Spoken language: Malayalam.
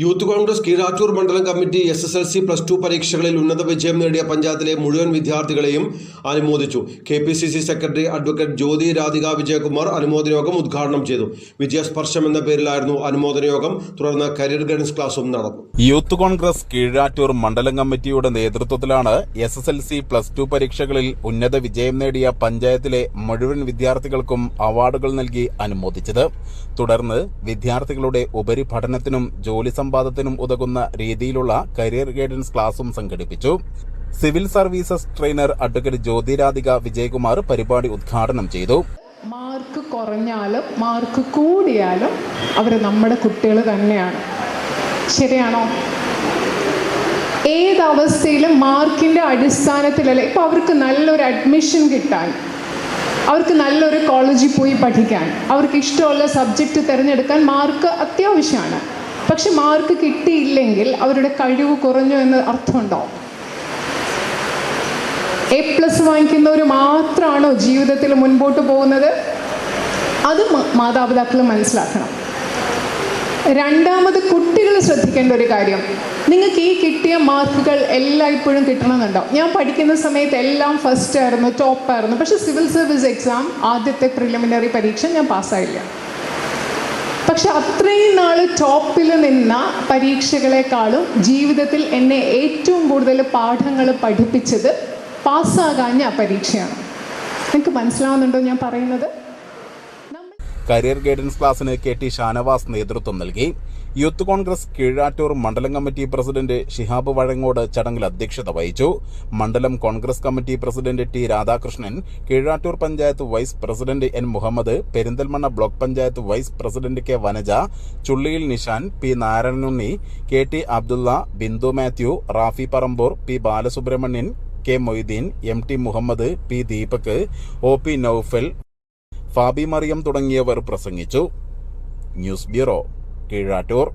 Youth Congress Keezhattoor മണ്ഡലം committee S S L C plus two പരീക്ഷകളിൽ ഉന്നത വിജയം നേടിയ പഞ്ചായത്തിലെ മുഴുവൻ വിദ്യാർത്ഥികളെയും അനുമോദിച്ചു. K P C C secretary advocate Jyothi Radhika Vijayakumar അനുമോദന യോഗം ഉദ്ഘാടനം ചെയ്തു. വിജയസ്പർശം എന്ന പേരിലായിരുന്നു അനുമോദന യോഗം തുടർന്ന് കരിയർ ഗൈഡൻസ് ക്ലാസും നടന്നു. യൂത്ത് കോൺഗ്രസ് കീഴാറ്റൂർ മണ്ഡലം കമ്മിറ്റിയുടെ നേതൃത്വത്തിലാണ് S S L C plus two പരീക്ഷകളിൽ ഉന്നത വിജയം നേടിയ പഞ്ചായത്തിലെ മുഴുവൻ വിദ്യാർത്ഥികൾക്കും അവാർഡുകൾ നൽകി അനുമോദിച്ചത്. തുടർന്ന് വിദ്യാർത്ഥികളുടെ ഉപരിപഠനത്തിനും ജോലി സമ്പാദത്തിനും ഉതകുന്ന രീതിയിലുള്ള കരിയർ ഗൈഡൻസ് ക്ലാസും സംഘടിപ്പിച്ചു. Civil services trainer advocate Jyothiradhika Vijayakumar പരിപാടി ഉദ്ഘാടനം ചെയ്തു. മാർക്ക് കുറഞ്ഞാലും മാർക്ക് കൂടിയാലും അവർ നമ്മുടെ കുട്ടികൾ തന്നെയാണ്. ശരിയാണോ? ഏതവസ്ഥയിലും മാർക്കിന്റെ അടിസ്ഥാനത്തിലല്ല? ഇപ്പോൾ അവർക്ക് നല്ലൊരു അഡ്മിഷൻ കിട്ടാൻ അവർക്ക് നല്ലൊരു കോളേജിൽ പോയി പഠിക്കാൻ അവർക്ക് ഇഷ്ടമുള്ള സബ്ജക്റ്റ് തിരഞ്ഞെടുക്കാൻ മാർക്ക് അത്യാവശ്യമാണ്. പക്ഷെ മാർക്ക് കിട്ടിയില്ലെങ്കിൽ അവരുടെ കഴിവ് കുറഞ്ഞു എന്ന് അർത്ഥമുണ്ടോ? എ പ്ലസ് വാങ്ങിക്കുന്നവർ മാത്രമാണോ ജീവിതത്തിൽ മുൻപോട്ട് പോകുന്നത്? അത് മാതാപിതാക്കൾ മനസ്സിലാക്കണം. രണ്ടാമത് കുട്ടികൾ ശ്രദ്ധിക്കേണ്ട ഒരു കാര്യം. നിങ്ങൾക്ക് ഈ കിട്ടിയ മാർക്കുകൾ എല്ലായ്പ്പോഴും കിട്ടണമെന്നുണ്ടോ? ഞാൻ പഠിക്കുന്ന സമയത്ത് എല്ലാം ഫസ്റ്റ് ആയിരുന്നു ടോപ്പായിരുന്നു പക്ഷെ സിവിൽ സർവീസ് എക്സാം ആദ്യത്തെ പ്രിലിമിനറി പരീക്ഷ ഞാൻ പാസ്സായില്ല പക്ഷെ അത്രയും നാൾ ടോപ്പിൽ നിന്ന പരീക്ഷകളെക്കാളും ജീവിതത്തിൽ എന്നെ ഏറ്റവും കൂടുതൽ പാഠങ്ങൾ പഠിപ്പിച്ചത് പാസ്സാകാഞ്ഞ പരീക്ഷയാണ്. നിങ്ങൾക്ക് മനസ്സിലാവുന്നുണ്ടോ ഞാൻ പറയുന്നത്? കരിയർ ഗൈഡൻസ് ക്ലാസ്സിന് കെ ടി ഷാനവാസ് നേതൃത്വം നൽകി. യൂത്ത് കോൺഗ്രസ് കീഴാറ്റൂർ മണ്ഡലം കമ്മിറ്റി പ്രസിഡന്റ് ഷിഹാബ് വഴങ്ങോട് ചടങ്ങിൽ അധ്യക്ഷത വഹിച്ചു. മണ്ഡലം Congress committee president T Radhakrishnan Keezhattoor panchayat vice president N Muhammad Perinthalmanna block panchayat vice president K Vanaja Chulliyil Nishan P Narayanunni K T Abdulla Bindu Mathew Rafi Parambur P Balasubramanian K Moideen M T Muhammad P Deepak O P Noufal Fabi Mariyam തുടങ്ങിയവർ പ്രസംഗിച്ചു. News bureau Keezhattoor.